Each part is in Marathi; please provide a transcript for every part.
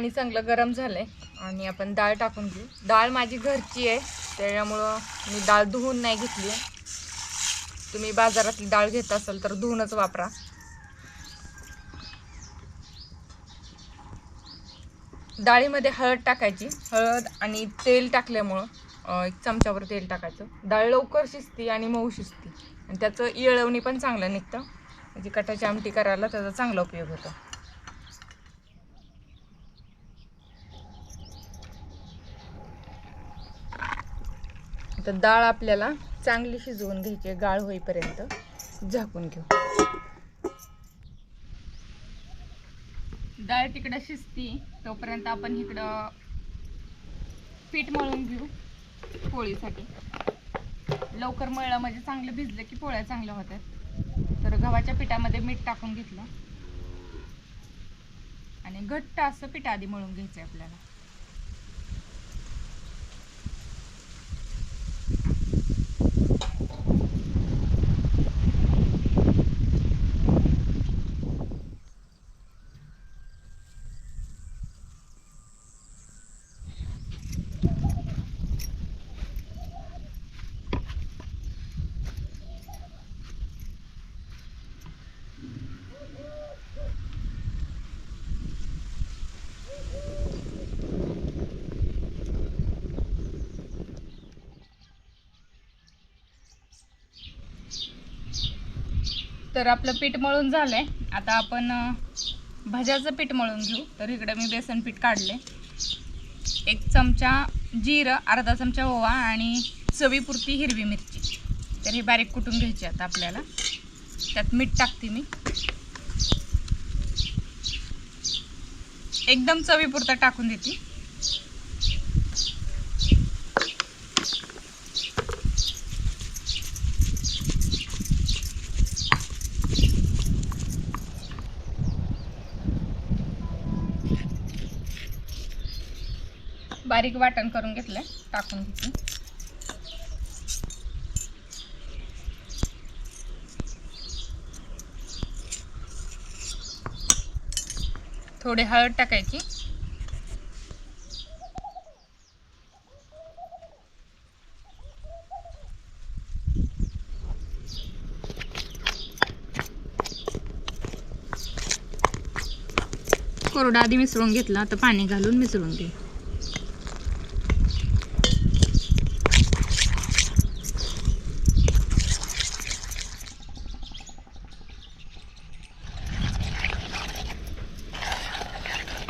पाणी चांगलं गरम झालंय आणि आपण डाळ टाकून घेऊ. डाळ माझी घरची आहे त्याच्यामुळं मी डाळ धुवून नाही घेतली आहे. तुम्ही बाजारातली डाळ घेत असाल तर धुवूनच वापरा. डाळीमध्ये हळद टाकायची. हळद आणि तेल टाकल्यामुळं एक चमच्यावर तेल टाकायचं. डाळ लवकर शिजती आणि मऊ शिजती. आणि त्याचं येळवणी पण चांगलं निघतं. म्हणजे कटाची आमटी करायला त्याचा चांगला उपयोग होतो. तर डाळ आपल्याला चांगली शिजवून घ्यायची गाळ होईपर्यंत झाकून घेऊ. डाळ तिकडं शिजती तोपर्यंत आपण इकडं पीठ मळून घेऊ पोळीसाठी. लवकर मळलं म्हणजे चांगलं भिजलं की पोळ्या चांगल्या होतात. तर गव्हाच्या पिठामध्ये मीठ टाकून घेतलं. आणि घट्ट असं पीठ आधी मळून घ्यायचं आपल्याला. तर आपलं पीठ मळून झालं आहे आता आपण भज्याचं पीठ मळून घेऊ. तर इकडे मी बेसन पीठ काढले एक चमचा जिरं अर्धा चमचा ओवा आणि चवीपुरती हिरवी मिरची. तर हे बारीक कुटून घ्यायची आता आपल्याला. त्यात मीठ टाकते मी. एकदम चवीपुरतं टाकून देते. बारीक वाटण करून घेतलं टाकून घेतलं थोडी हळद टाकायची. कोरडा आधी मिसळून घेतला आता पाणी घालून मिसळून घे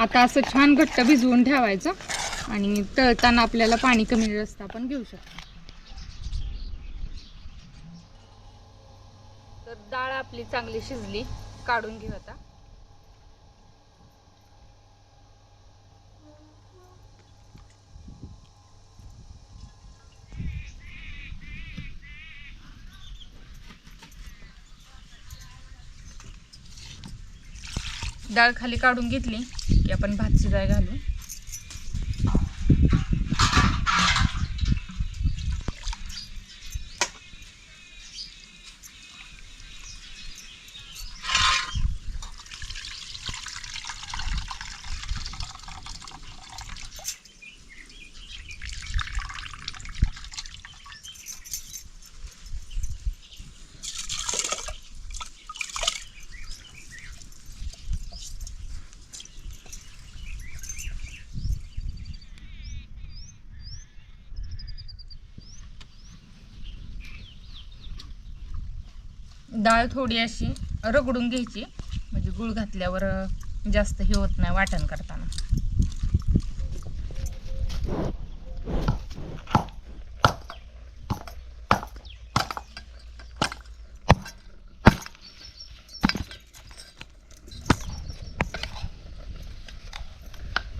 आता असं छान घट्ट भिजवून ठेवायचं आणि तळताना आपल्याला पाणी कमी रस्ता आपण घेऊ शकतो. तर डाळ आपली चांगली शिजली काढून घेऊ आता. डाळ खाली काढून घेतली. आपण भात शिजाय घालू. डाळ थोडी अशी रगडून घ्यायची. म्हणजे गुळ घातल्यावर जास्त हे होत नाही वाटण करताना.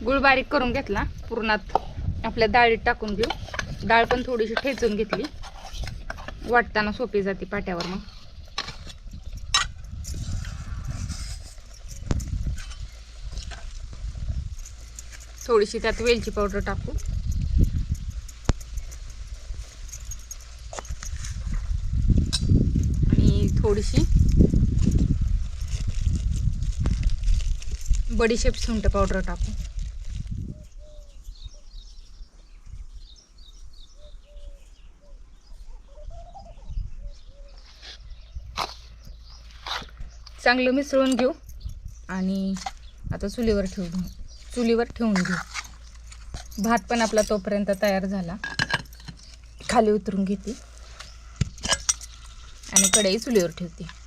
गुळ बारीक करून घेतला. पुरणात आपल्या डाळीत टाकून घेऊ. डाळ पण थोडीशी ठेचून घेतली. वाटताना सोपी जाते पाट्यावर मग. थोडीशी त्यात वेलची पावडर टाकू. आणि थोडीशी बडीशेप सुंट पावडर टाकू. चांगलं मिसळून घेऊ आणि आता चुलीवर ठेवू. चुलीवर ठेवून घेऊ. भात पण आपला तोपर्यंत तयार झाला. खाली उतरून घेते. आणि कढई चुलीवर ठेवते.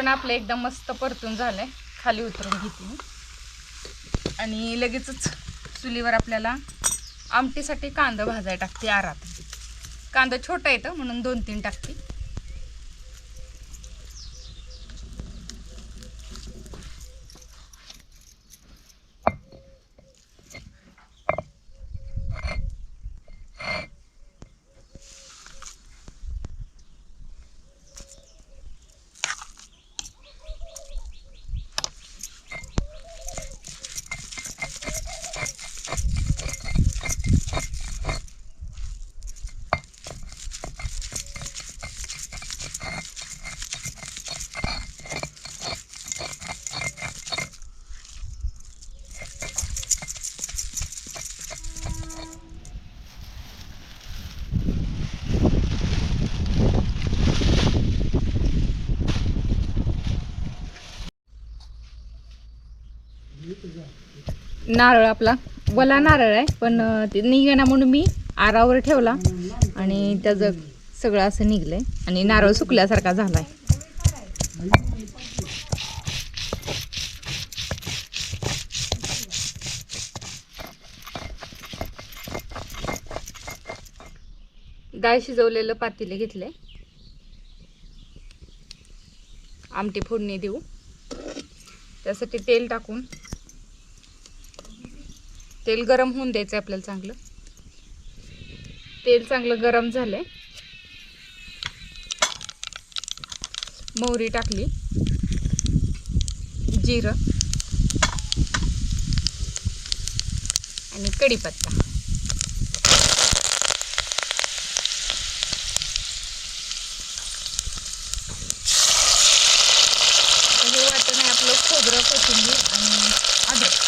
पुरण आपलं एकदम मस्त परतून झालंय. खाली उतरून घेते मी. आणि लगेचच चुलीवर आपल्याला आमटीसाठी कांदा भाजायला टाकते आरात. कांदा छोटा येतं म्हणून दोन तीन टाकते. नारळ आपला. वला नारळ आहे पण ते निघेना म्हणून मी आरावर ठेवला आणि त्याचं सगळं असं निघलंय आणि नारळ सुकल्यासारखा झालाय. डाळ शिजवलेलं पातीले घेतले. आमटी फोडणी देऊ. त्यासाठी तेल टाकून तेल गरम होऊन द्यायचं आहे आपल्याला चांगलं. तेल चांगलं गरम झालं आहे मोहरी टाकली. जिरं. आणि कढीपत्ता हे वाटण आहे आपलं खोबरं कोथिंबीर आणि अद्रक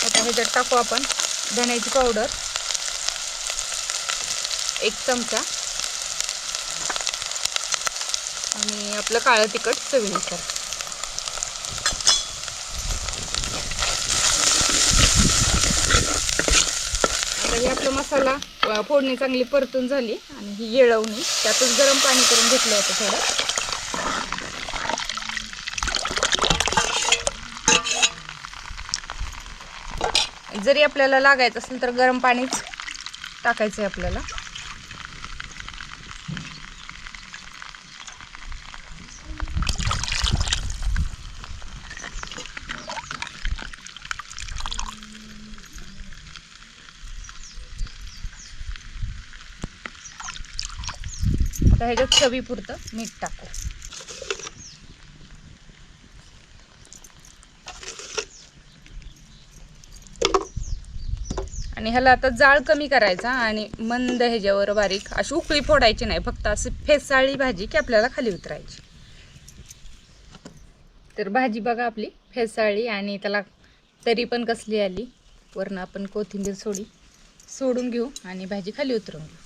आता ह्याच्यात टाकू आपण धण्याची पावडर. एक चमचा. आणि आपलं काळं तिखट चवीनुसार. आता हे आपला मसाला फोडणी चांगली परतून झाली आणि ही येळवणी. त्यातच गरम पाणी करून घेतलं होतं थोडं. जरी आपल्याला लागायचं असेल तर गरम पाणीच टाकायचं आहे आपल्याला. आता ह्याच्यात चवीपुरतं मीठ टाकू. आणि ह्याला आता जाळ कमी करायचा आणि मंद ह्याच्यावर बारीक अशी उकळी फोडायची नाही फक्त अशी फेसाळी भाजी की आपल्याला खाली उतरायची. तर भाजी बघा आपली फेसाळी आणि त्याला तरी पण कसली आली वरनं आपण कोथिंबीर सोडी सोडून घेऊ आणि भाजी खाली उतरून घेऊ.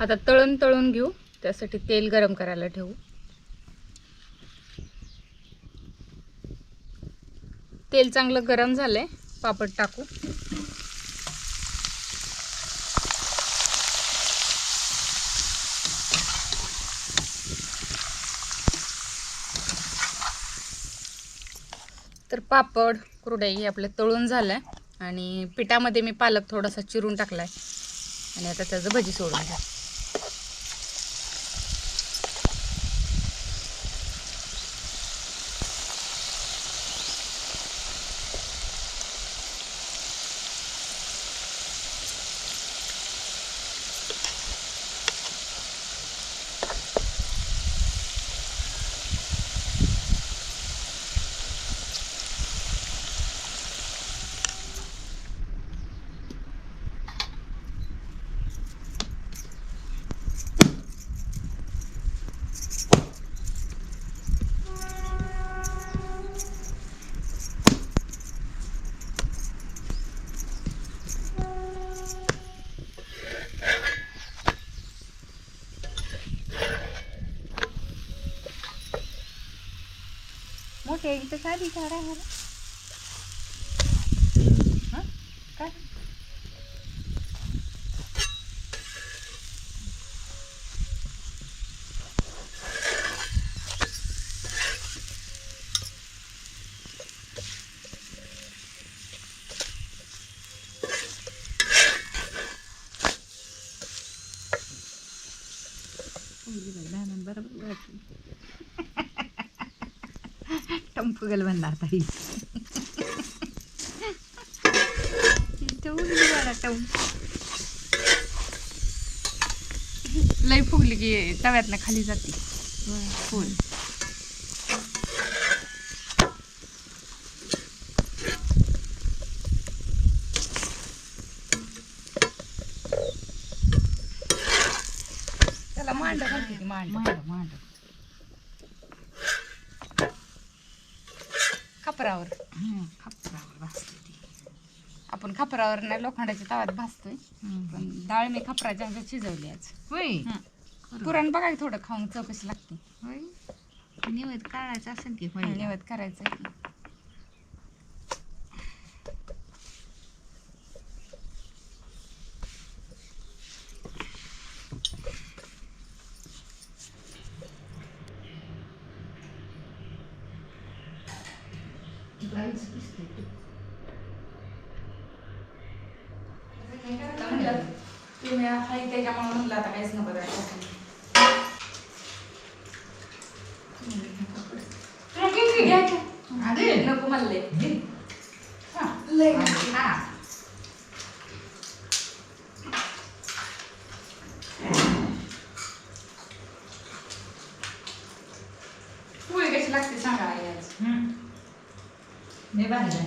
आता तळण तळून घेऊ. त्यासाठी तेल गरम करायला ठेवू. तेल चांगलं गरम झालंय पापड टाकू. तर पापड कुरडई हे आपले तळून झालंय आणि पिठामध्ये मी पालक थोडासा चिरून टाकलाय. आणि आता त्याचं भजी सोडून घ्या मोठे इथं साधी झाड आहे हं? काय टंफुगल बनणार ताई लई फुगली की तव्यातनं खाली जाते. फुल त्याला मांड. मांड मांड. खापरावर. खापरावर भाजते ती. आपण खापरावर नाही लोखंडाच्या तव्यात भाजतोय. पण डाळ मी खापराच्या ह्याच्यात शिजवली आज. होय. पुरण बघा की थोडं खाऊन चौकशी लागते. होय? निवड काढायचं असेल की होय? निवत करायचं आहे की. हाय त्याच्यामुळे म्हणलं आता काहीच नको द्यायचं. नको म्हणले. पोळी कशी लागते सांगा आज. मी भाजी